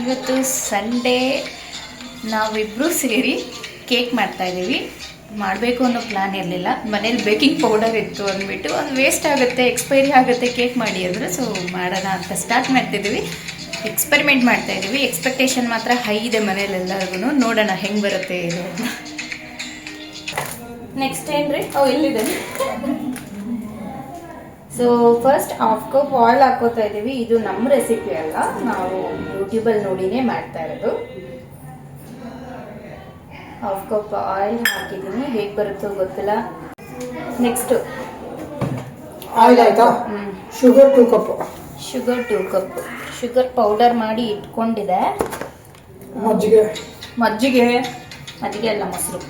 ಇವತ್ತು ಸಂಡೇ ನಾವಿಬ್ಬರೂ ಸೇರಿ ಕೇಕ್ ಮಾಡ್ತಾಯಿದ್ದೀವಿ ಮಾಡಬೇಕು ಅನ್ನೋ ಪ್ಲ್ಯಾನ್ ಇರಲಿಲ್ಲ. ಮನೇಲಿ ಬೇಕಿಂಗ್ ಪೌಡರ್ ಇತ್ತು ಅಂದ್ಬಿಟ್ಟು ಅದು ವೇಸ್ಟ್ ಆಗುತ್ತೆ ಎಕ್ಸ್ಪೈರಿ ಆಗುತ್ತೆ ಕೇಕ್ ಮಾಡಿ ಅಂದರೆ. ಸೊ ಮಾಡೋಣ ಅಂತ ಸ್ಟಾರ್ಟ್ ಮಾಡ್ತಿದ್ದೀವಿ. ಎಕ್ಸ್ಪೆರಿಮೆಂಟ್ ಮಾಡ್ತಾಯಿದ್ದೀವಿ ಎಕ್ಸ್ಪೆಕ್ಟೇಷನ್ ಮಾತ್ರ ಹೈ ಇದೆ ಮನೇಲಿ ಎಲ್ಲರಿಗೂ ನೋಡೋಣ ಹೆಂಗೆ ಬರುತ್ತೆ ಇದು ನೆಕ್ಸ್ಟ್ ಏನು ರೀ ಓ, ಇಲ್ಲಿದೆ. ಸೊ ಫಸ್ಟ್ ಹಾಫ್ ಕಪ್ ಆಯಿಲ್ ಹಾಕೋತಾ ಇದ್ದೀವಿ. ಇದು ನಮ್ಮ ರೆಸಿಪಿ ಅಲ್ಲ. ನಾವು ಯೂಟ್ಯೂಬಲ್ಲಿ ನೋಡಿನೇ ಮಾಡ್ತಾ ಇರೋದು. ಹಾಫ್ ಕಪ್ ಆಯಿಲ್ ಹಾಕಿದ್ದೀನಿ. ಹೇಗೆ ಬರುತ್ತೋ ಗೊತ್ತಿಲ್ಲ. ನೆಕ್ಸ್ಟು ಆಯಿಲ್ ಆಯಿತಾ? Sugar two cup sugar two cup sugar powder ಮಾಡಿ ಇಟ್ಕೊಂಡಿದೆ. ಮಜ್ಜಿಗೆ. ಮಜ್ಜಿಗೆ. ಮಜ್ಜಿಗೆ ಅಲ್ಲ ಮೊಸರು.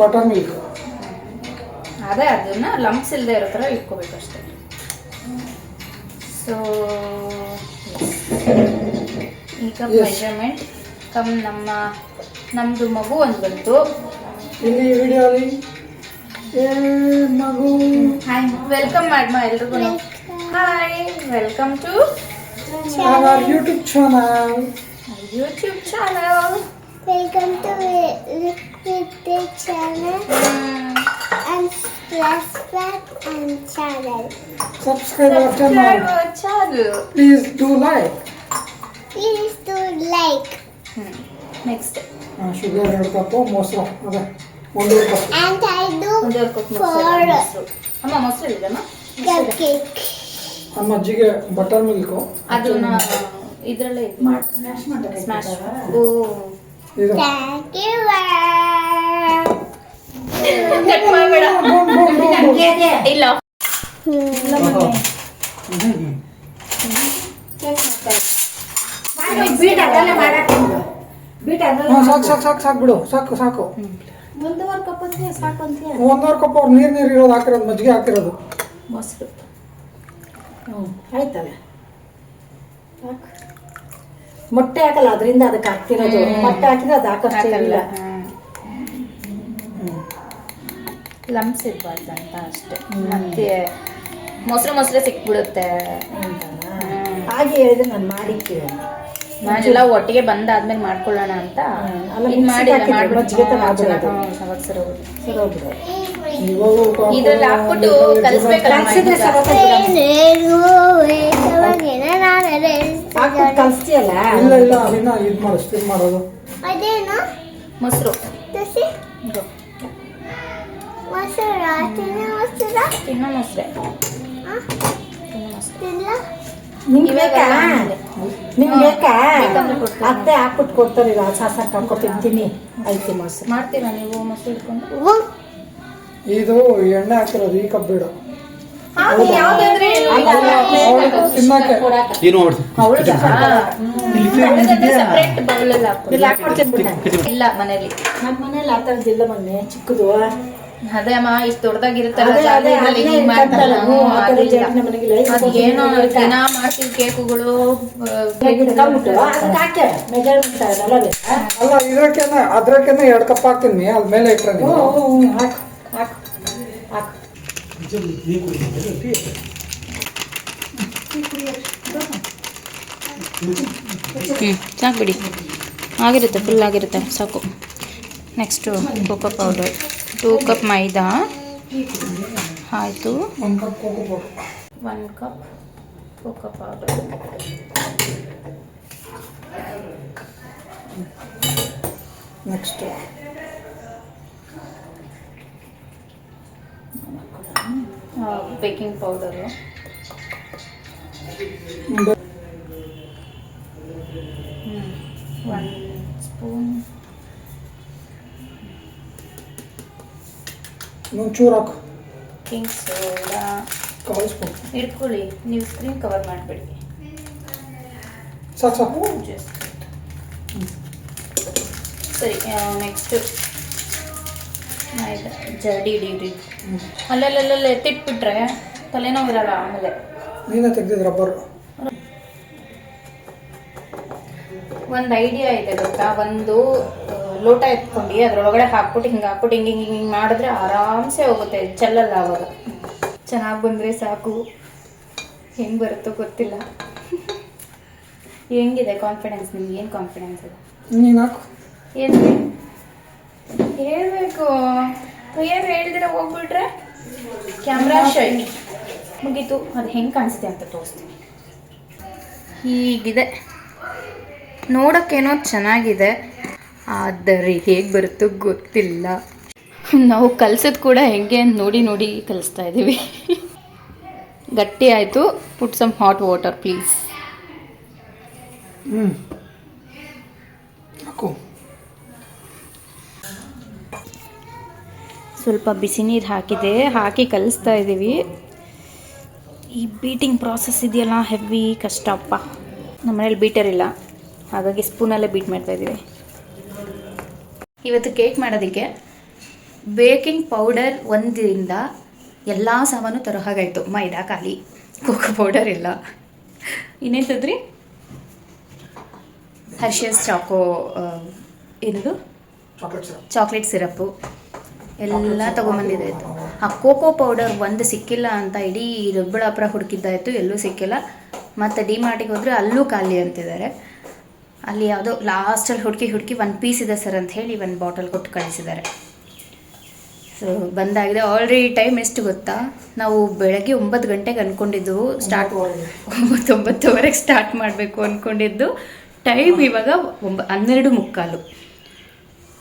ಬಟರ್ ಮಿಲ್ಕ್ ಅದೇ ಅದನ್ನ ಲಂಪ್ಸ್ ಇಲ್ಲದೆ ಇರೋ ಥರ ಇಟ್ಕೋಬೇಕು ಅಷ್ಟೇ. ಸೊ ಈಗ. ಮೆಜರ್ಮೆಂಟ್ ಕಮ್ ನಮ್ಮ ನಮ್ಮದು ಮಗು ಒಂದು ಬಂತು. ಇಲ್ಲಿ ವಿಡಿಯೋಲಿ ಏ ಮಗು. ಹಾಯ್ ವೆಲ್ಕಮ್ ಮಾಡಮ್ಮ ಎಲ್ರಿಗೂ. Hi welcome to our YouTube channel YouTube channel Welcome to the channel and splash splash and channel. Subscribe our channel channel please do like Please do like next sugar ಎರಡು cup ಮೊಸರು ಅದೇ ಒಂದೂವರೆ cup and I do ಒಂದೂವರೆ cup for ಮೊಸರು ಅಮ್ಮ ಮೊಸರು ಇದೆಯಮ್ಮ cupcake. ಆ ಮಜ್ಜಿಗೆ ಬಟರ್ ಮಿಲ್ಕು ಅದನ್ನ ಇದ್ರಲ್ಲೇ ಸ್ಮ್ಯಾಶ್ ಓ ಇದು Thank you. ma'am. ಕಟ್ ಮಾಡಬೇಡ. Boom, boom, boom, boom. ಇಲ್ಲ. ಹಾ, ಸಾಕು ಸಾಕು ಸಾಕು ಸಾಕು ಬಿಡು. ಸಾಕು ಸಾಕು. ಒಂದೂವರೆ ಕಪ್ ಅಂದ್ರೆ ಸಾಕು ಅಂತೀಯ ಒಂದೂವರೆ ಕಪ್ ಅವ್ರು ನೀರು ನೀರು ಇರೋದು ಹಾಕಿರೋದು ಮಜ್ಜಿಗೆ ಹಾಕಿರೋದು. ಮೊಸರು ಆಯ್ತಲ್ಲ ಹಾಕು. ಮೊಟ್ಟೆ ಹಾಕಲ್ಲ ಅದರಿಂದ ಅದಕ್ಕೆ ಹಾಕ್ತಿರೋದು. ಮೊಟ್ಟೆ ಹಾಕಿದ್ರೆ ಅದು ಹಾಕೋಷ್ಟೇ ಹಾಕಲ್ಲ ಇಲ್ಲ ಲಂಪ್ಸ್ ಇರಬಾರ್ದು ಅಂತ ಅಷ್ಟೇ. ಮತ್ತೆ ಮೊಸರು ಮೊಸರು ಸಿಕ್ಬಿಡುತ್ತೆ ಹಾಗೆ ಹೇಳಿದ್ರೆ ನಾನು ಮಾಡಿರ್ತೀವಿ ನಾನೆಲ್ಲ ಒಟ್ಟಿಗೆ ಬಂದಾದ್ಮೇಲೆ ಮಾಡ್ಕೊಳ್ಳೋಣ ಅಂತ. ಮಾಡಿ ಇದ್ರಲ್ಲಿ ಹಾಕ್ಬಿಟ್ಟು ಕಲಿಸ್ಬೇಕಲ್ಲ ಮೊಸರು. ಮೊಸರ ತಿನ್ನ ಮೊಸರ ತಿನ್ನೋ ಮೊಸರೆ ಬೇಕಾ. ಬೇಕಾ? ಅತ್ತೆ ಹಾಕ್ಬಿಟ್ಟು ಕೊಡ್ತಾರೆ ಈಗ ಹಾಕೋ ತಿಂತೀನಿ ಐತಿ ಮೊಸರು ಮಾಡ್ತೀರಾ ನೀವು ಮೊಸರು ಇಟ್ಕೊಂಡು? ಇದು ಎಣ್ಣೆ ಹಾಕಿರೋದು ಈ ಕಪ್ ಬಿಡು. ಯಾವ್ದಾದ್ರೆ ಏನು ಅಲ್ಲ, ಅಲ್ಲ, ಅವ್ಳು ತಿನ್ನಕ್ಕೆ. ಏನು ಮಾಡ್ತೀನಿ ಹೌದಾ ಸಪ್ರೇಟ್ ಬೌಲಲ್ಲಿ ಹಾಕ್ಬಿಡಿ. ಇಲ್ಲಿ. ಇಲ್ಲ ಮನೇಲಿ. ನಮ್ಮ ಮನೇಲಿ ಆ ಥರದ್ದಿಲ್ಲ ಮೊನ್ನೆ ಚಿಕ್ಕದು. ಅದೇ ಅಮ್ಮ ಇಷ್ಟು ದೊಡ್ಡದಾಗಿರುತ್ತಲ್ಲ ಏನೋ ದಿನ ಮಾಡ್ತೀವಿ ಕೇಕುಗಳು ಅಲ್ಲ ಅದ್ರಕ್ಕೆನೆ ಎರಡು ಕಪ್ ಹಾಕ್ತೀನಿ ಅದ್ ಮೇಲೆ ಇಟ್ರೆ ಹ್ಞೂ ನೀವು ಹ್ಞೂ ಹ್ಞೂ ಹಾಕು ಹಾಕು ಹಾಕು. ಹ್ಞೂ ಸಾಕು ಬಿಡಿ ಆಗಿರುತ್ತೆ ಫುಲ್ ಆಗಿರುತ್ತೆ ಸಾಕು. Next cocoa powder two cup ಮೈದಾ ಆಯಿತು. ಒಂದು cup cocoa powder one cup cocoa powder next baking powder one ಒಂಚೂರು ಹಾಕು. King soda. ಸ್ಪೂನ್ ಇಟ್ಕೊಳ್ಳಿ ನೀವು ಸ್ಕ್ರೀನ್ ಕವರ್ ಮಾಡಿಬಿಡಿ. ಸಾಕು ಸಾಕು. ಜಸ್ಟ್ ಸರಿ ನೆಕ್ಸ್ಟು ಜಡಿ ಹಿಡೀರಿ ಅಲ್ಲಲ್ಲಲ್ಲ ಎತ್ತಿಟ್ಬಿಟ್ರೆ ತಲೆನೋವು ಇರಲ್ಲ ಆಮೇಲೆ. ನೀನೇ ತೆಗ್ದಿದ್ದು ರಬ್ಬರ್ ಒಂದು ಐಡಿಯಾ ಇದೆ ಗೊತ್ತಾ? ಒಂದು ಲೋಟ ಎತ್ಕೊಂಡು ಅದ್ರೊಳಗಡೆ ಹಾಕ್ಬಿಟ್ಟು ಹಿಂಗೆ ಹಾಕ್ಬಿಟ್ಟು ಹಿಂಗೆ ಹಿಂಗೆ ಹಿಂಗೆ ಮಾಡಿದ್ರೆ ಆರಾಮ್ಸೆ ಹೋಗುತ್ತೆ ಚೆಲ್ಲಲ್ಲ ಅವಾಗ. ಚೆನ್ನಾಗಿ ಬಂದರೆ ಸಾಕು. ಹೆಂಗೆ ಬರುತ್ತೋ ಗೊತ್ತಿಲ್ಲ. ಹೆಂಗಿದೆ ಕಾನ್ಫಿಡೆನ್ಸ್ ನಿಮ್ಗೆ? ಏನು ಕಾನ್ಫಿಡೆನ್ಸ್ ಇದೆ ನೀನು ಏನು ಹೇಳ್ಬೇಕು. ಏನು ಹೇಳಿದ್ರೆ ಹೋಗ್ಬಿಟ್ರೆ? Camera shy. ಮುಗೀತು. ಅದು ಹೆಂಗೆ ಕಾಣಿಸುತ್ತೆ ಅಂತ ತೋರಿಸ್ತೀನಿ. ಹೀಗಿದೆ. ನೋಡೋಕ್ಕೇನೋ ಚೆನ್ನಾಗಿದೆ. ಆದರೆ ಹೇಗೆ ಬರುತ್ತೋ ಗೊತ್ತಿಲ್ಲ. ನಾವು ಕಲ್ಸೋದು ಕೂಡ ಹೆಂಗೆ ಅಂತ ನೋಡಿ ನೋಡಿ ಕಲಿಸ್ತಾ ಇದ್ದೀವಿ. ಗಟ್ಟಿ ಆಯಿತು. Put some hot water please ಸ್ವಲ್ಪ ಬಿಸಿ ನೀರು ಹಾಕಿದೆ. ಹಾಕಿ ಕಲಿಸ್ತಾ ಇದ್ದೀವಿ. ಈ ಬೀಟಿಂಗ್ ಪ್ರಾಸೆಸ್ ಇದೆಯಲ್ಲ ಹೆವಿ ಕಷ್ಟಪ್ಪ ನಮ್ಮನೇಲಿ ಬೀಟರ್ ಇಲ್ಲ. ಹಾಗಾಗಿ ಸ್ಪೂನಲ್ಲೇ ಬೀಟ್ ಮಾಡ್ತಾ ಇದ್ದೀವಿ. ಇವತ್ತು ಕೇಕ್ ಮಾಡೋದಕ್ಕೆ ಬೇಕಿಂಗ್ ಪೌಡರ್ ಒಂದರಿಂದ ಎಲ್ಲ ಸಾಮಾನು ತರೋ ಹಾಗಾಯಿತು ಮೈದಾ ಖಾಲಿ ಕೋಕೋ ಪೌಡರ್ ಇಲ್ಲ. ಇನ್ನೇನು ತಂದ್ರಿ ಹರ್ಷಸ್ ಚಾಕೋ ಏನದು? ಚಾಕ್ಲೇಟ್ ಸಿರಪ್ ಚಾಕ್ಲೇಟ್ ಸಿರಪ್ಪು ಎಲ್ಲ ತೊಗೊಂಬಂದಿದ್ದಾಯಿತು ಆ ಕೋಕೋ ಪೌಡರ್ ಒಂದು ಸಿಕ್ಕಿಲ್ಲ ಅಂತ ಇಡೀ ದೊಡ್ಡಬಳ್ಳಾಪುರ ಹುಡುಕಿದ್ದಾಯಿತು ಎಲ್ಲೂ ಸಿಕ್ಕಿಲ್ಲ. ಮತ್ತು ಡಿ ಮಾರ್ಟಿಗೆ ಹೋದರೆ ಅಲ್ಲೂ ಖಾಲಿ ಅಂತಿದ್ದಾರೆ. ಅಲ್ಲಿ ಯಾವುದೋ ಲಾಸ್ಟಲ್ಲಿ ಹುಡುಕಿ ಹುಡುಕಿ ಒಂದು ಪೀಸ್ ಇದೆ ಸರ್ ಅಂತ ಹೇಳಿ ಒಂದು ಬಾಟಲ್ ಕೊಟ್ಟು ಕಳಿಸಿದ್ದಾರೆ. ಸೊ ಬಂದಾಗಿದೆ. ಆಲ್ರೆಡಿ ಟೈಮ್ ಎಷ್ಟು ಗೊತ್ತಾ? ನಾವು ಬೆಳಗ್ಗೆ ಒಂಬತ್ತು ಗಂಟೆಗೆ ಅಂದ್ಕೊಂಡಿದ್ದು ಸ್ಟಾರ್ಟ್ ಒಂಬತ್ತು ಒಂಬತ್ತುವರೆಗೆ ಸ್ಟಾರ್ಟ್ ಮಾಡಬೇಕು ಅಂದ್ಕೊಂಡಿದ್ದು ಟೈಮ್ ಇವಾಗ ಒಂಬ ಹನ್ನೆರಡು ಮುಕ್ಕಾಲು.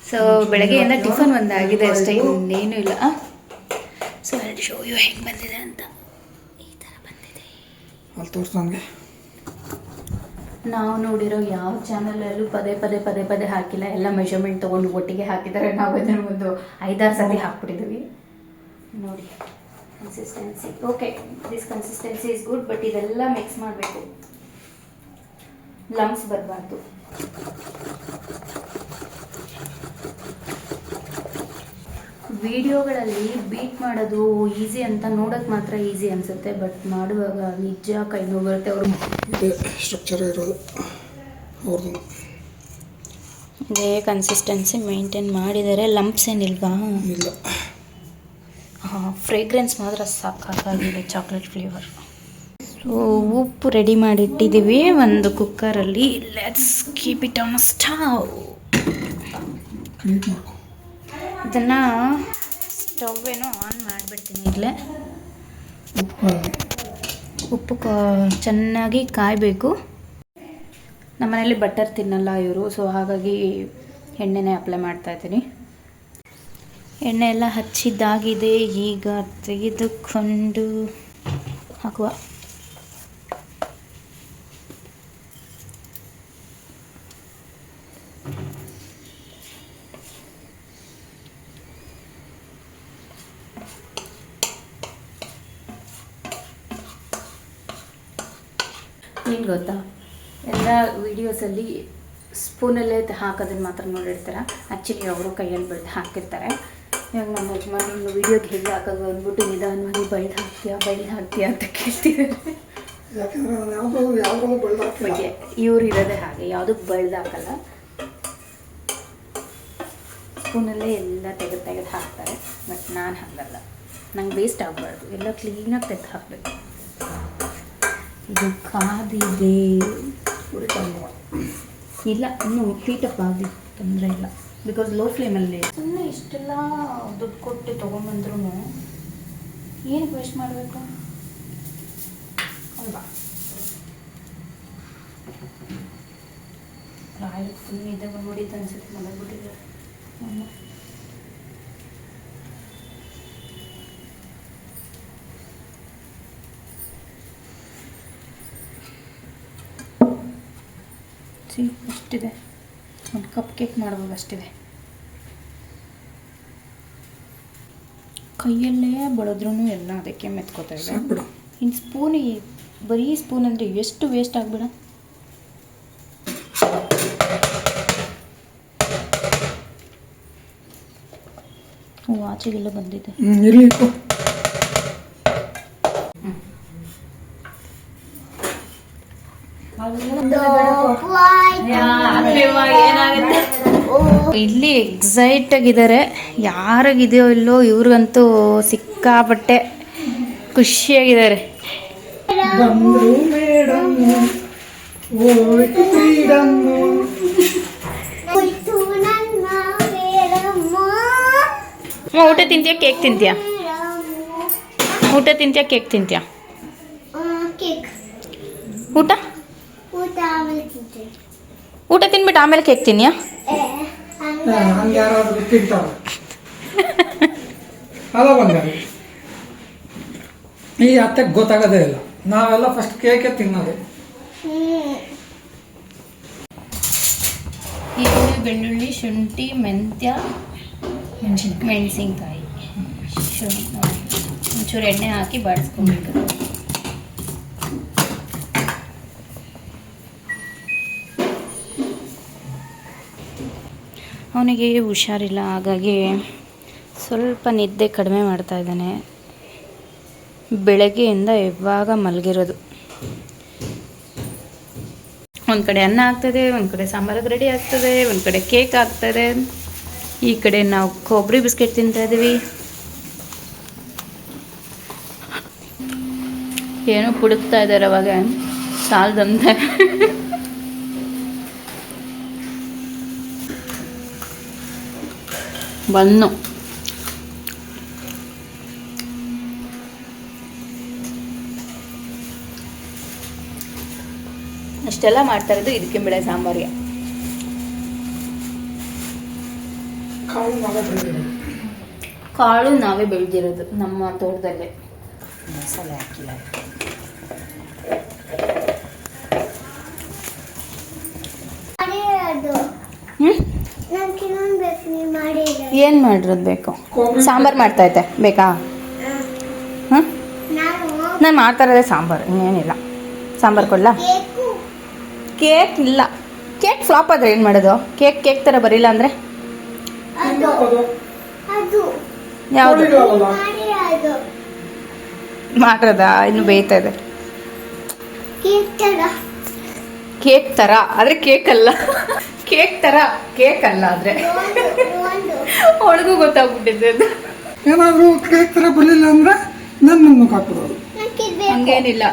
ಸೊ ಬೆಳಗ್ಗೆಯಿಂದ ಟಿಫನ್ ಒಂದಾಗಿದೆ ಅಷ್ಟೇ ಇನ್ನೇನು ಇಲ್ಲ. ಸೊ ಶೋ ಯು ಹೆಂಗೆ ಬಂದಿದೆ ಅಂತ. ಈ ಥರ ಬಂದಿದೆ. ಅಲ್ಲಿ ತೋರಿಸು ನನಗೆ. ನಾವು ನೋಡಿರೋ ಯಾವ ಚಾನಲಲ್ಲೂ ಪದೇ ಪದೇ ಪದೇ ಪದೇ ಹಾಕಿಲ್ಲ. ಎಲ್ಲ ಮೆಷರ್ಮೆಂಟ್ ತೊಗೊಂಡು ಒಟ್ಟಿಗೆ ಹಾಕಿದ್ದಾರೆ. ನಾವು ಅದನ್ನು ಒಂದು ಐದಾರು ಸತಿ ಹಾಕ್ಬಿಟ್ಟಿದ್ದೀವಿ ನೋಡಿ consistency okay this consistency is good but ಇದೆಲ್ಲ ಮಿಕ್ಸ್ ಮಾಡಬೇಕು. ಲಂಗ್ಸ್ ಬರಬಾರ್ದು. ವಿಡಿಯೋಗಳಲ್ಲಿ ಬೀಟ್ ಮಾಡೋದು ಈಸಿ ಅಂತ ನೋಡೋಕೆ ಮಾತ್ರ ಈಸಿ ಅನಿಸುತ್ತೆ ಬಟ್ ಮಾಡುವಾಗ ನಿಜ ಕೈ ನೋವು ಬರುತ್ತೆ ಅವರು ಇದೇ ಸ್ಟ್ರಕ್ಚರ್ ಇರೋದು ಅವ್ರದ್ದು ಇದೇ ಕನ್ಸಿಸ್ಟೆನ್ಸಿ ಮೇಂಟೈನ್ ಮಾಡಿದ್ದಾರೆ ಲಂಪ್ಸ್ ಏನಿಲ್ವಾ? ಇಲ್ಲ. ಹಾಂ ಫ್ರೇಗ್ರೆನ್ಸ್ ಮಾತ್ರ ಸಾಕಾಗಿದೆ ಚಾಕ್ಲೇಟ್ ಫ್ಲೇವರ್ ಸೊ ಉಪ್ಪು ರೆಡಿ ಮಾಡಿಟ್ಟಿದ್ದೀವಿ ಒಂದು ಕುಕ್ಕರಲ್ಲಿ let's keep it on stove clean ಮಾಡ್ಕೊ. ಇದನ್ನು ಸ್ಟವ್ ಏನೋ ಆನ್ ಮಾಡಿಬಿಡ್ತೀನಿ ಇಲ್ಲೇ ಉಪ್ಪು ಉಪ್ಪು ಚೆನ್ನಾಗಿ ಕಾಯಬೇಕು. ನಮ್ಮನೇಲಿ ಬಟರ್ ತಿನ್ನಲ್ಲ ಇವರು, ಸೊ ಹಾಗಾಗಿ ಎಣ್ಣೆನೇ ಅಪ್ಲೈ ಮಾಡ್ತಾ ಇದ್ದೀನಿ. ಎಣ್ಣೆ ಎಲ್ಲ ಹಚ್ಚಿದ್ದಾಗಿದೆ, ಈಗ ತೆಗೆದುಕೊಂಡು ಹಾಕುವ. ಏನು ಗೊತ್ತಾ? ಎಲ್ಲ ವೀಡಿಯೋಸಲ್ಲಿ ಸ್ಪೂನಲ್ಲೇ ಹಾಕೋದನ್ನ ಮಾತ್ರ ನೋಡಿರ್ತಾರೆ? ಆ್ಯಕ್ಚುಲಿ ಅವರು ಕೈಯಲ್ಲಿ ಬೆಳೆದು ಹಾಕಿರ್ತಾರೆ. ಇವಾಗ ನಮ್ಮ ಯಜಮಾನ ನಿಮ್ಮ ವೀಡಿಯೋಗೆ ಹೇಗೆ ಹಾಕೋದು ಅಂದ್ಬಿಟ್ಟು ನಿಧಾನವಾಗಿ ಬೈದು ಹಾಕ್ತೀಯಾ ಬೈದು ಹಾಕ್ತೀಯಾ ಅಂತ ಕೇಳ್ತಿದ್ದಾರೆ. ಇವ್ರು ಇರೋದೇ ಹಾಗೆ ಯಾವುದಕ್ಕೆ ಬೈದು ಹಾಕಲ್ಲ. ಸ್ಪೂನಲ್ಲೇ ಎಲ್ಲ ತೆಗೆದು ತೆಗೆದು ಹಾಕ್ತಾರೆ ಬಟ್ ನಾನು ಹಾಗಲ್ಲ ನಂಗೆ ವೇಸ್ಟ್ ಆಗಬಾರ್ದು. ಎಲ್ಲ ಕ್ಲೀನಾಗಿ ತೆಗೆದು ಹಾಕಬೇಕು. ಇದು ಕಾದಿದೆ. ಇಲ್ಲ, ಇನ್ನೂ ಹೀಟಪ್ ಆಗಲಿ, ತೊಂದರೆ ಇಲ್ಲ. ಬಿಕಾಸ್ ಲೋ ಫ್ಲೇಮಲ್ಲಿ ಸುಮ್ಮನೆ ಇಷ್ಟೆಲ್ಲ ದುಡ್ಡು ಕೊಟ್ಟು ತೊಗೊಂಬಂದ್ರೂ ಏನಕ್ಕೆ ವೇಸ್ಟ್ ಮಾಡಬೇಕು? ಅಲ್ವಾ? ರಾಯಲ್ ಫುಲ್ ಇದೆ ಬಂದ್ಬಿಟ್ಟಿತ್ತು ಅನ್ಸುತ್ತೆ, ಮಲಗ್ಬಿಟ್ಟಿದ್ದಾರೆ. ಸಿ ಅಷ್ಟಿದೆ. ಒಂದು ಕಪ್ ಕೇಕ್ ಮಾಡ್ಬೋದು ಅಷ್ಟಿದೆ. ಕೈಯಲ್ಲೇ ಬಳದ್ರೂ ಎಲ್ಲ ಅದಕ್ಕೆ ಮೆತ್ಕೋತಾ ಇದೆ. ಇನ್ನು ಸ್ಪೂನ್ ಬರೀ ಸ್ಪೂನ್ ಅಂದರೆ ಎಷ್ಟು ವೇಸ್ಟ್ ಆಗ್ಬಿಡ? ಹ್ಞೂ ಆಚೆಗೆಲ್ಲ ಬಂದಿದೆ ಹ್ಞೂ ಇರಲಿ ಇಟ್ಟು ಇಲ್ಲಿ ಎಕ್ಸೈಟ್ ಆಗಿದ್ದಾರೆ. ಯಾರಿಗಿದೆಯೋ ಇಲ್ಲೋ ಇವ್ರಿಗಂತೂ ಸಿಕ್ಕಾಪಟ್ಟೆ ಖುಷಿಯಾಗಿದ್ದಾರೆ. ಊಟ ತಿಂತೀಯ? ಕೇಕ್ ತಿಂತೀಯ? ಊಟ ತಿಂತೀಯ? ಕೇಕ್ ತಿಂತೀಯ? ಕೇಕ್. ಊಟ? ಊಟ ಆಮೇಲೆ ತಿಂತೀನಿ. ಊಟ ತಿನ್ಬಿಟ್ಟು ಆಮೇಲೆ ಕೇಕ್ ತಿನ್ನಿಯಾ ಈ ಅತ್ತೆಗೆ ಗೊತ್ತಾಗೋದೇ ಇಲ್ಲ. ನಾವೆಲ್ಲ ಫಸ್ಟ್ ಕೇಕೆ ತಿನ್ನೋದು. ಈರುಳ್ಳಿ ಬೆಳ್ಳುಳ್ಳಿ ಶುಂಠಿ ಮೆಂತ್ಯ ಮೆಣಸಿನ್ಕಾಯಿ. ಒಂಚೂರು ಎಣ್ಣೆ ಹಾಕಿ ಬಾಡಿಸ್ಕೊಬೇಕು. ಅವನಿಗೆ ಹುಷಾರಿಲ್ಲ, ಹಾಗಾಗಿ ಸ್ವಲ್ಪ ನಿದ್ದೆ ಕಡಿಮೆ ಮಾಡ್ತಾ ಇದ್ದಾನೆ. ಬೆಳಗ್ಗೆಯಿಂದ ಯಾವಾಗ ಮಲಗಿರೋದು? ಒಂದು ಕಡೆ ಅನ್ನ ಆಗ್ತದೆ, ಒಂದು ಕಡೆ ಸಾಂಬಾರಿಗೆ ರೆಡಿ ಆಗ್ತದೆ, ಒಂದು ಕಡೆ ಕೇಕ್ ಆಗ್ತದೆ. ಈ ಕಡೆ ನಾವು ಕೊಬ್ಬರಿ ಬಿಸ್ಕೆಟ್ ತಿಂತಾ ಇದ್ದೀವಿ. ಏನೋ ಪುಡುಕ್ತಾ ಇದ್ದಾರೆ ಅವಾಗ. ಸಾಲದಂತೆ. ಬನ್ನು. ಅಷ್ಟೆಲ್ಲ ಮಾಡ್ತಾ ಇರೋದು ಇದಕ್ಕೆ ಬೆಳೆ ಸಾಂಬಾರಿಗೆ. ಕಾಳು ಕಾಳು ನಾವೇ ಬೆಳೆದಿರೋದು ನಮ್ಮ ತೋಟದಲ್ಲೇ. ಮಸಾಲೆ ಹಾಕಿಲ್ಲ ಮಾಡಿರೋದು ಹ್ಞೂ ನನ್ಗೆ ಇನ್ನೊಂದು ಬೇಕು ನೀವು ಮಾಡಿರೋದು ಏನು ಮಾಡಿರೋದು ಬೇಕು? ಸಾಂಬಾರು ಮಾಡ್ತಾ ಇದ್ದೆ. ಬೇಕಾ? ಹಾಂ. ನಾನು ನಾನು ಮಾಡ್ತಾ ಇರೋದೇ ಸಾಂಬಾರು ಇನ್ನೇನಿಲ್ಲ. ಸಾಂಬಾರು ಕೊಡ್ಲಾ? ಕೇಕ್. ಇಲ್ಲ. ಕೇಕ್ ಫ್ಲಾಪ್ ಆದರೆ ಏನು ಮಾಡೋದು? ಕೇಕ್ ಕೇಕ್ ಥರ ಬರಿಲ್ಲ ಅಂದರೆ? ಅದು. ಅದು. ಯಾವುದು? ಮಾಡಿರೋದು. ಇನ್ನು ಬೇಯ್ತಾ ಇದೆ. ಕೇಕ್ ತರ. ಕೇಕ್ ಥರ ಆದರೆ ಕೇಕ್ ಅಲ್ಲ. ಕೇಕ್ ತರ ಕೇಕ್ ಅಲ್ಲ ಆದ್ರೆ. ಅವಳಿಗೂ ಗೊತ್ತಾಗ್ಬಿಟ್ಟಿದೆ ಅದು ಏನಾದರೂ ಕೇಕ್ ತರ ಬರಲಿಲ್ಲ ಅಂದ್ರೆ ನನ್ನ ಮುಖ ಹಾಕ್ಬಿಡೋದು. ಹಂಗೇನಿಲ್ಲ.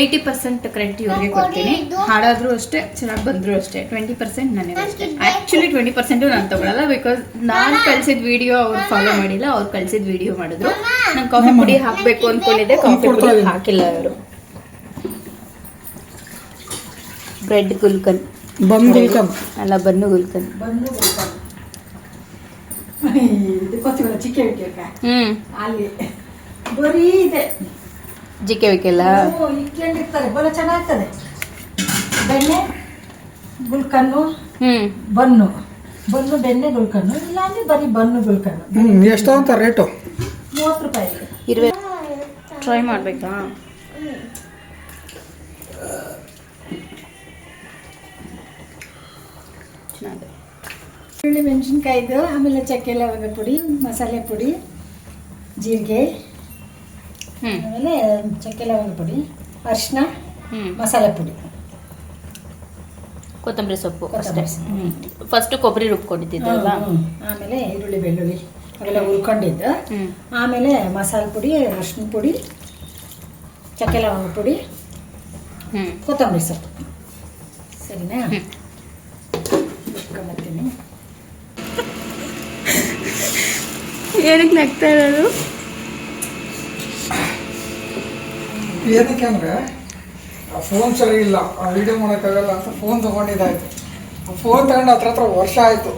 ಏಯ್ಟಿ ಪರ್ಸೆಂಟ್ ಕ್ರೆಡಿಟ್ ಇವ್ರಿಗೆ ಕೊಡ್ತೀನಿ. ಹಾಡಾದ್ರು ಅಷ್ಟೇ ಚೆನ್ನಾಗಿ ಬಂದರೂ ಅಷ್ಟೇ. ಟ್ವೆಂಟಿ ಪರ್ಸೆಂಟ್ ನನಗೆ ಅಷ್ಟೇ. ಆ್ಯಕ್ಚುಲಿ ಟ್ವೆಂಟಿ ಪರ್ಸೆಂಟು ನಾನು ತಗೊಳಲ್ಲ ಬಿಕಾಸ್ ನಾನು ಕಳ್ಸಿದ ವಿಡಿಯೋ ಅವ್ರು ಫಾಲೋ ಮಾಡಿಲ್ಲ ಅವ್ರು ಕಳ್ಸಿದ ವಿಡಿಯೋ ಮಾಡಿದ್ರು. ನಾನು ಕಾಫಿ ಪುಡಿ ಹಾಕಬೇಕು ಅಂದ್ಕೊಂಡಿದ್ದೆ ಕಾಫಿ ಪುಡಿ ಹಾಕಿಲ್ಲ ಅವರು ಬ್ರೆಡ್ ಗುಲ್ಕನ್. ಬಂದು ಐಟಮ್ ಅಲ್ಲ ಬನ್ನು ಹ್ಞೂ ಅಲ್ಲಿ. ಬರೀ ಇದೆ. ಜಿಕೆ ವಿಕೆಲ್ಲ ಇಟ್ಕೊಂಡಿರ್ತಾರೆ ಬಲ ಚೆನ್ನಾಗ್ತದೆ. ಬೆಣ್ಣೆ ಗುಲ್ಕನ್ನು ಹ್ಞೂ ಬನ್ನು. ಬನ್ನು ಬೆಣ್ಣೆ ಗುಲ್ಕನ್ನು ಇಲ್ಲಾಂದ್ರೆ ಬರೀ ಬನ್ನು ಗುಲ್ಕನ್ನು ಹ್ಞೂ ಎಷ್ಟು ಅಂತ ರೇಟು? ಮೂವತ್ತು ರೂಪಾಯಿ ಇರುವೆ. ಟ್ರೈ ಮಾಡಬೇಕಾ? ಚೆನ್ನಾಗಿದೆ ಈರುಳ್ಳಿ ಮೆಣಸಿನ್ಕಾಯ್ದು ಆಮೇಲೆ ಚಕ್ಕೆ ಲವಂಗ ಪುಡಿ ಮಸಾಲೆ ಪುಡಿ ಜೀರಿಗೆ ಆಮೇಲೆ ಚಕ್ಕೆ ಲವಂಗ ಪುಡಿ ಅರಿಶಿನ ಮಸಾಲೆ ಪುಡಿ. ಕೊತ್ತಂಬರಿ ಸೊಪ್ಪು ಅಷ್ಟೇ. ಫಸ್ಟ್ ಕೊಬ್ಬರಿ ರುಬ್ಕೊಂಡಿದ್ದೆ ಹ್ಮ್, ಹ್ಮ್. ಆಮೇಲೆ ಈರುಳ್ಳಿ ಬೆಳ್ಳುಳ್ಳಿ ಅವೆಲ್ಲ ಹುರ್ಕೊಂಡಿದ್ದು. ಆಮೇಲೆ ಮಸಾಲೆ ಪುಡಿ ಅರಿಶಿನ ಪುಡಿ ಚಕ್ಕೆ ಲವಂಗ ಪುಡಿ ಹ್ಞೂ ಕೊತ್ತಂಬರಿ ಸೊಪ್ಪು. ಸರಿನಾ? ಏನಕ್ಕೆ ನಗ್ತಾ ಇರೋದು? ಏನಕ್ಕೆ ಅಂದರೆ ಆ ಫೋನ್ ಸರಿ ಇಲ್ಲ. ವಿಡಿಯೋ ಮಾಡೋಕ್ಕಾಗಲ್ಲ ಅಂತ ಫೋನ್ ತೊಗೊಂಡಿದ್ದಾಯ್ತು. ಫೋನ್ ತಗೊಂಡು ಹತ್ರ ಹತ್ರ ವರ್ಷ ಆಯಿತು.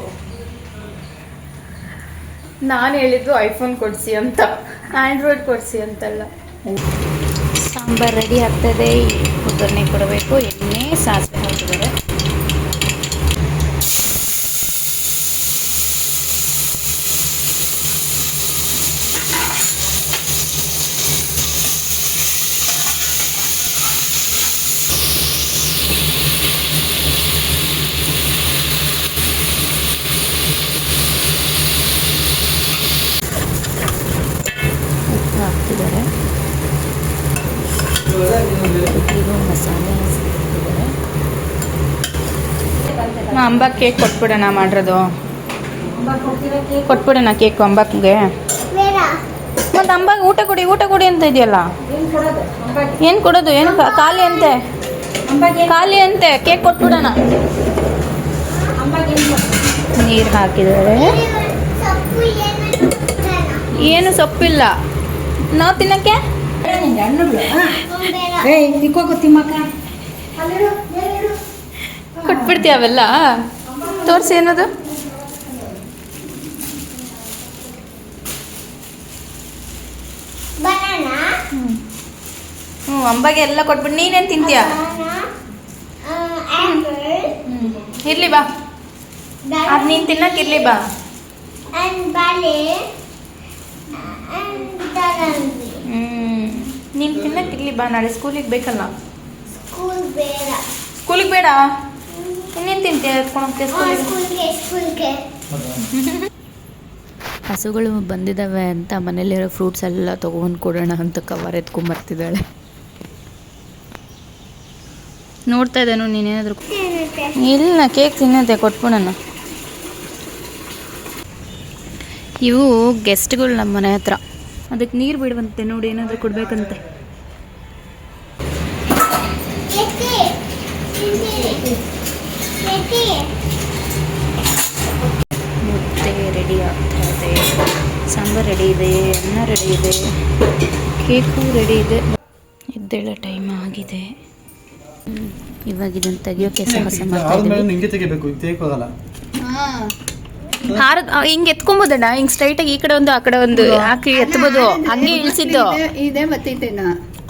ನಾನು ಹೇಳಿದ್ದು ಐಫೋನ್ ಕೊಡಿಸಿ ಅಂತ. ಆ್ಯಂಡ್ರಾಯ್ಡ್ ಕೊಡಿಸಿ ಅಂತಲ್ಲ. ಸಾಂಬಾರ್ ರೆಡಿ ಆಗ್ತದೆ. ಒಗ್ಗರಣೆ ಕೊಡಬೇಕು. ಎಣ್ಣೆ ಸಾಸಿವೆ ಹಾಕಿದ್ದಾರೆ ಉಪ್ಪು ಹಾಕ್ತಿದ್ದಾರೆ ಉಪ್ಪಿಗೂ ಮಸಾಲೆ ಹಾಕ್ತಿದ್ದಾರೆ ಅಂಬ ಕೇಕ್ ಕೊಟ್ಬಿಡೋಣ ಮಾಡಿರೋದು. ಕೊಟ್ಬಿಡೋಣ ಕೇಕ್ ಅಂಬಕ್ಗೆ ಮತ್ತು ಅಂಬಾಗ ಊಟ ಕೊಡಿ ಊಟ ಕೊಡಿ ಅಂತ ಇದೆಯಲ್ಲ? ಏನು ಕೊಡೋದು, ಏನು ಖಾಲಿ ಅಂತೆ? ಖಾಲಿ ಅಂತೆ, ಕೇಕ್ ಕೊಟ್ಬಿಡೋಣ. ನೀರು ಬೇಡ. ಏನು ಸೊಪ್ಪಿಲ್ಲ. ನಾವು ತಿನ್ನಕ್ಕೆ? ನಿಂಗೆ ಹಣ್ಣು. ಏಯ್ ತಿಕ್ಕೋಗು ತಿಮ್ಮಕ್ಕ. ಕೊಟ್ಬಿಡ್ತೀಯ ಅವೆಲ್ಲ? ತೋರಿಸಿ ಏನದು. ಹ್ಞೂ ಅಂಬಾಗೆ ಎಲ್ಲ ಕೊಟ್ಬಿಟ್ಟು ನೀನೇನು ತಿಂತೀಯ? ಇರಲಿ ಬಾ. ಅದು ನೀನು ತಿನ್ನಕ್ಕೆ ಇರ್ಲಿ ಬಾ. ನೀನು ತಿನ್ನಕ್ಕೆ ಇರ್ಲಿ ಬಾ ನಾಳೆ ಸ್ಕೂಲಿಗೆ ಬೇಕಲ್ಲ. ಸ್ಕೂಲ್ ಬೇಡ. ಸ್ಕೂಲಿಗೆ ಬೇಡ? ಇನ್ನೇನು ತಿಂತೀಯ? ಎತ್ಕೊಂಡೋಗ್ತೀಯ ಹೋಗ್ತೀಯ ಸ್ಕೂಲಿಗೆ? ಹಸುಗಳು ಬಂದಿದ್ದಾವೆ ಅಂತ ಮನೇಲಿರೋ ಫ್ರೂಟ್ಸ್ ಎಲ್ಲ ತೊಗೊಂಡು ಕೊಡೋಣ ಅಂತ ಕವರ್ ಎತ್ಕೊಂಬರ್ತಿದ್ದಾಳೆ ನೋಡ್ತಾ ಇದ್ದೇನು ನೀನೇನಾದರೂ. ಇಲ್ಲ ಕೇಕ್ ತಿನ್ನತ್ತೆ ಕೊಟ್ಬಿಡೋಣ. ಇವು ಗೆಸ್ಟ್ಗಳು ನಮ್ಮ ಮನೆ ಹತ್ರ. ಅದಕ್ಕೆ ನೀರು ಬಿಡುವಂತೆ ನೋಡಿ ಏನಾದರೂ ಕೊಡಬೇಕಂತೆ. ಮುದ್ದೆ ರೆಡಿ ಆಗ್ತಾ ಇದೆ. ಸಾಂಬಾರು ರೆಡಿ ಇದೆ ಅನ್ನ ರೆಡಿ ಇದೆ ಕೇಕು ರೆಡಿ ಇದೆ. ಎದ್ದೇಳ ಟೈಮ್ ಆಗಿದೆ. ಇವಾಗ ಇದನ್ನು ತೆಗಿಯೋಕೆ ಸಮಸ್ಯೆ ಮಾಡ್ತಾ ಆದ್ಮೇಲೆ ಇದ್ದೀವಿ ಹಾರ ಹಿಂಗ್ ಎತ್ಕೊಂಬೋದಣ್ಣ? ಹಿಂಗೆ ಸ್ಟ್ರೈಟಾಗಿ ಈ ಕಡೆ ಒಂದು ಆ ಕಡೆ ಒಂದು ಹಾಕಿ ಎತ್ಬೋದು. ಹಂಗೆ ಇಳಿಸಿದ್ದು. ಇದೆ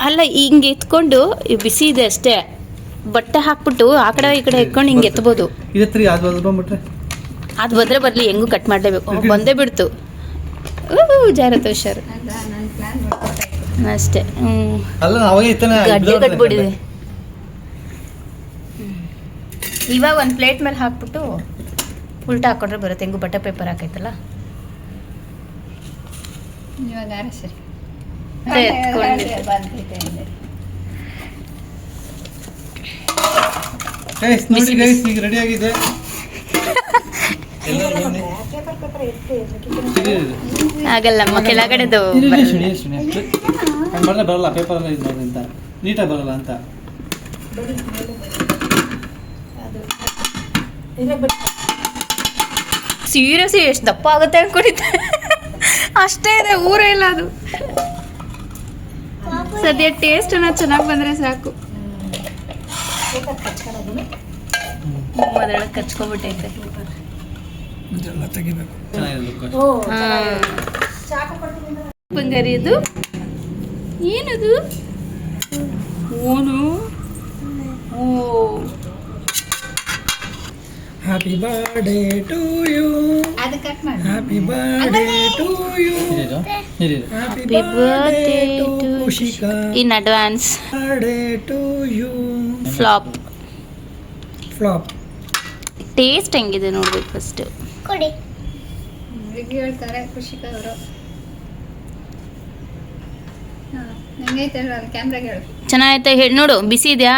ಅಲ್ಲ ಹಿಂಗ್ ಎತ್ಕೊಂಡು ಬಿಸಿ ಇದೆ ಅಷ್ಟೇ. ಬಟ್ಟೆ ಹಾಕ್ಬಿಟ್ಟು ಆ ಕಡೆ ಈ ಕಡೆ ಎತ್ಕೊಂಡು ಹಿಂಗ್ ಎತ್ಬೋದು. ಅದು ಅದು ಬಂದ್ಬಿಟ್ರೆ? ಅದು ಬಂದ್ರೆ ಬರ್ಲಿ ಹೆಂಗೂ ಕಟ್ ಮಾಡಲೇಬೇಕು. ಬಂದೇ ಬಿಡ್ತು. ಜಾರತೋಷರ್ ಜಾರತ ಹುಷಾರು. ನಾನು ಪ್ಲಾನ್ ಮಾಡ್ಕೊತಾ ಅಷ್ಟೇ ಗಡ್ಡೆ ಕಟ್ಬಿಡಿದೆ. ಇವಾಗ ಒಂದು ಪ್ಲೇಟ್ ಮೇಲೆ ಹಾಕ್ಬಿಟ್ಟು ಉಲ್ಟಾ ಹಾಕೊಂಡ್ರೆ ಬರುತ್ತೆ. ಹೆಂಗು ಬಟ್ಟೆ ಪೇಪರ್ ಹಾಕೈತಲ್ಲ? ಇವಾಗ ಸರಿ. ಈಗ ರೆಡಿ ಆಗಿದೆ. ಕೆಳಗಡೆದು ಬರಲ್ಲ. ಪೇಪರ್ ಎಲ್ಲ ಇದು ಅಂತ. ನೀಟಾಗಿ ಬರಲ್ಲ ಅಂತ. ಇಲ್ಲೇ ಬಿಟ್ಟು ಸೀರಿಯಸ್ ಎಷ್ಟು ದಪ್ಪ ಆಗುತ್ತೆ ಅನ್ಕೊಂಡಿದ್ದೆ. ಅಷ್ಟೇ ಇದೆ ಊರೇ ಇಲ್ಲ ಅದು. ಸದ್ಯ ಟೇಸ್ಟ್ ಅನ್ನೋದು ಚೆನ್ನಾಗಿ ಬಂದ್ರೆ ಸಾಕು. ಅದ್ರೊಳಗೆ ಕಚ್ಕೊಬಿಟ್ಟೈತೆ ಬಂಗಾರಿ ಅದು ಏನದು? ಓನು? ಓ. ಹ್ಯಾಪಿ ಬರ್ಡೇ ಟು ಯು ಅದು ಕಟ್ ಮಾಡಿ. Happy birthday to you. Happy Happy birthday to to Kushika in advance birthday to you flop flop taste ಹೆಂಗಿದೆ ನೋಡ್ಬೇಕು ಫಸ್ಟ್ ಕೊಡಿ. ಹೇಳ್ತಾರೆ ಖುಷಿಕ ಅವರು. ಚೆನ್ನಾಗೈತೆ ಹೇಳಿ ನೋಡು ಬಿಸಿ ಇದೆಯಾ?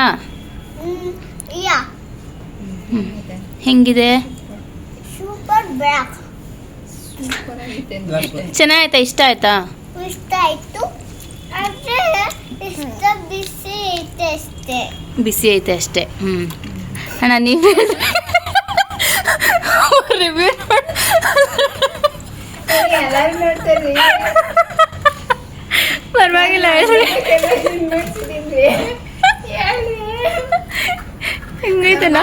ಹೆಂಗಿದೆ? ಸೂಪರ್ ಚೆನ್ನಾಗೈತಾ ಇಷ್ಟ ಆಯ್ತಾ? ಇಷ್ಟ ಆಯ್ತು. ಬಿಸಿ ಐತೆ ಅಷ್ಟೇ. ಬಿಸಿ ಐತೆ ಅಷ್ಟೇ ಹ್ಞೂ ಅಣ್ಣ ನೀವು ರಿವ್ಯೂ ಪರವಾಗಿಲ್ಲ ಹೇಳ್ರಿ ನೋಡ್ಸಿದೀನಿ ಹೇಳಿ ಹೇಳಿ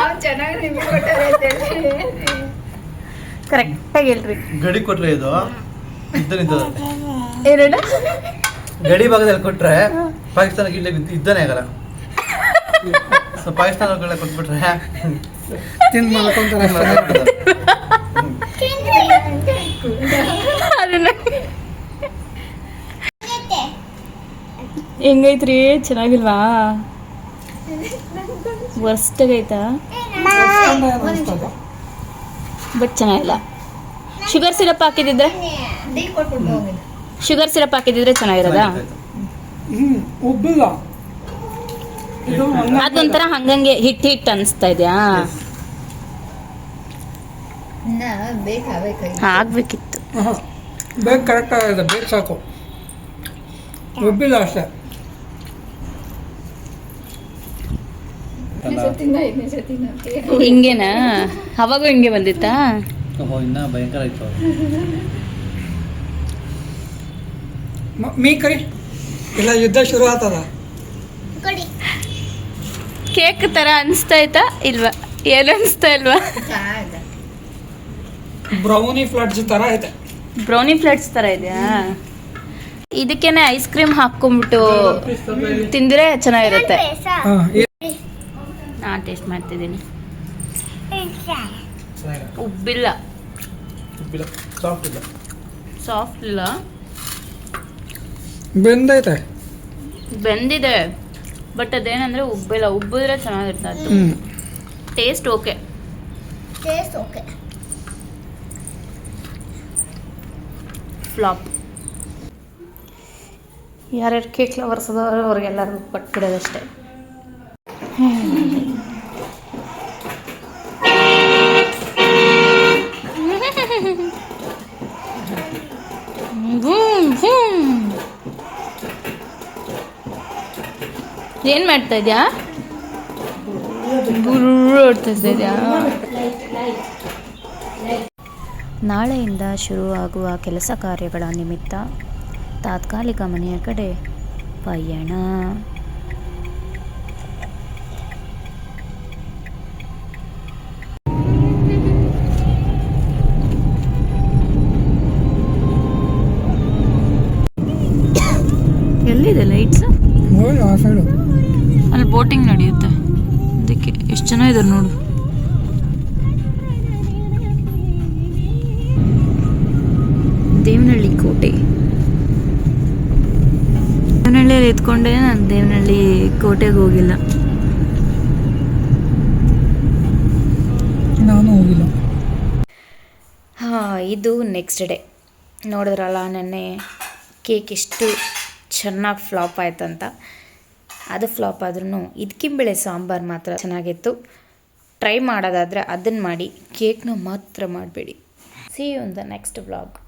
ಕರೆಕ್ಟಾಗಿ ಹೇಳ್ರಿ. ಗಡಿ ಕೊಟ್ರೆ ಇದು? ಏನಣ್ಣ ಗಡಿ ಭಾಗದಲ್ಲಿ ಕೊಟ್ರೆ ಪಾಕಿಸ್ತಾನ ಇಲ್ಲೇ ಬಿದ್ದು ಇದ್ದಾನೆ ಆಗಲ್ಲ. ಸೊ ಪಾಕಿಸ್ತಾನಗಳ ಕೊಟ್ಬಿಟ್ರೆ ತಿಂದು ಮಾಡ್ಕೊಂತಾರೆ. ಹೆಂಗೈತ್ರಿ? ಚೆನ್ನಾಗಿಲ್ವಾ? ವರ್ಸ್ಟಾಗೈತಾ ಆಗೈತಾ ಬಟ್ ಚೆನ್ನಾಗಿಲ್ಲ. ಶುಗರ್ ಸಿರಪ್ ಹಾಕಿದಿದ್ರೆ ಶುಗರ್ ಸಿರಪ್ ಹಾಕಿದಿದ್ರೆ ಚೆನ್ನಾಗಿರೋದಾ? ಅದೊಂಥರ ಹಂಗಂಗೆ ಹಿಟ್ ಹಿಟ್ ಅನಿಸ್ತಾ ಇದೆಯಾ? ಆಗ್ಬೇಕಿತ್ತು. ಬೇಗ ಕರೆಕ್ಟ್ ಆಗಿದೆ ಬೇಗ ಸಾಕು. ಉಬ್ಬಿಲ್ಲ ಅಷ್ಟೇ. ಹಿಂಗೇನಾ? ಅವಾಗೂ ಹಿಂಗೆ ಬಂದಿತ್ತಾ? ಓಹೋ ಇನ್ನ ಭಯಂಕರ ಆಯ್ತು ಮೀ ಕರಿ. ಇಲ್ಲ ಯುದ್ಧ ಶುರು ಆತದ? ಕೇಕ್ ಥರ ಅನಿಸ್ತಾಯ್ತಾ ಇಲ್ವಾ? ಏನು ಅನಿಸ್ತಾ ಇಲ್ವಾ? ಬ್ರೌನಿ ಫ್ಲಡ್ಜ್ ತರ ಐತೆ. ಬ್ರೌನಿ ಫ್ಲಡ್ಜ್ ತರ ಇದೆಯಾ? ಇದಕ್ಕೇನೆ ಐಸ್ ಕ್ರೀಮ್ ಹಾಕೊಂಡ್ಬಿಟ್ಟು ತಿಂದ್ರೆ ಚೆನ್ನಾಗಿರುತ್ತೆ. ಟೇಸ್ಟ್ ಮಾಡ್ತಿದ್ದೀನಿ. ಉಬ್ಬಿಲ್ಲ. ಉಬ್ಬಿಲ್ಲ. ಸಾಫ್ಟ್ ಇಲ್ಲ. ಸಾಫ್ಟ್ ಇಲ್ಲ. ಬೆಂದೈತೆ. ಬೆಂದಿದೆ. ಬಟ್ ಅದೇನಂದ್ರೆ ಉಬ್ಬಿಲ್ಲ. ಉಬ್ಬಿದ್ರೆ ಚೆನ್ನಾಗಿರ್ತದೆ taste okay taste okay flop ಯಾರ್ಯಾರು ಕೇಕ್ ಲವರ್ಸ್ ಅದಾರ ಅವ್ರಿಗೆಲ್ಲರಿಗೂ ಕೊಟ್ಬಿಡೋದಷ್ಟೇ. ಏನು ಮಾಡ್ತಾ ಇದೆಯಾ? ನಾಳೆಯಿಂದ ಶುರುವಾಗುವ ಕೆಲಸ ಕಾರ್ಯಗಳ ನಿಮಿತ್ತ ತಾತ್ಕಾಲಿಕ ಮನೆಯ ಕಡೆ ಪಯಣ. ಎಲ್ಲಿದೆ ಲೈಟ್ಸ್ ಸೈಡು ಬೋಟಿಂಗ್ ನಡೆಯುತ್ತೆ. ಅದಕ್ಕೆ ಎಷ್ಟು ಜನ ಇದ್ದಾರೆ ನೋಡು. ದೇವನಹಳ್ಳಿ ಕೋಟೆ. ದೇವನಹಳ್ಳಿಯಲ್ಲಿ ಎತ್ಕೊಂಡೆ ನಾನು ದೇವನಹಳ್ಳಿ ಕೋಟೆಗೆ ಹೋಗಿಲ್ಲ. ನಾನು ಹೋಗಿಲ್ಲ. ಹಾಂ ಇದು ನೆಕ್ಸ್ಟ್ ಡೇ ನೋಡಿದ್ರಲ್ಲ ನೆನ್ನೆ ಕೇಕ್ ಎಷ್ಟು ಚೆನ್ನಾಗಿ ಫ್ಲಾಪ್ ಆಯ್ತಂತ. ಅದು ಫ್ಲಾಪ್ ಆದ್ರೂ ಇದಕ್ಕಿಂಬಳೆ ಸಾಂಬಾರು ಮಾತ್ರ ಚೆನ್ನಾಗಿತ್ತು. ಟ್ರೈ ಮಾಡೋದಾದರೆ ಅದನ್ನು ಮಾಡಿ ಕೇಕ್ನ ಮಾತ್ರ ಮಾಡಬೇಡಿ. See you in the next blog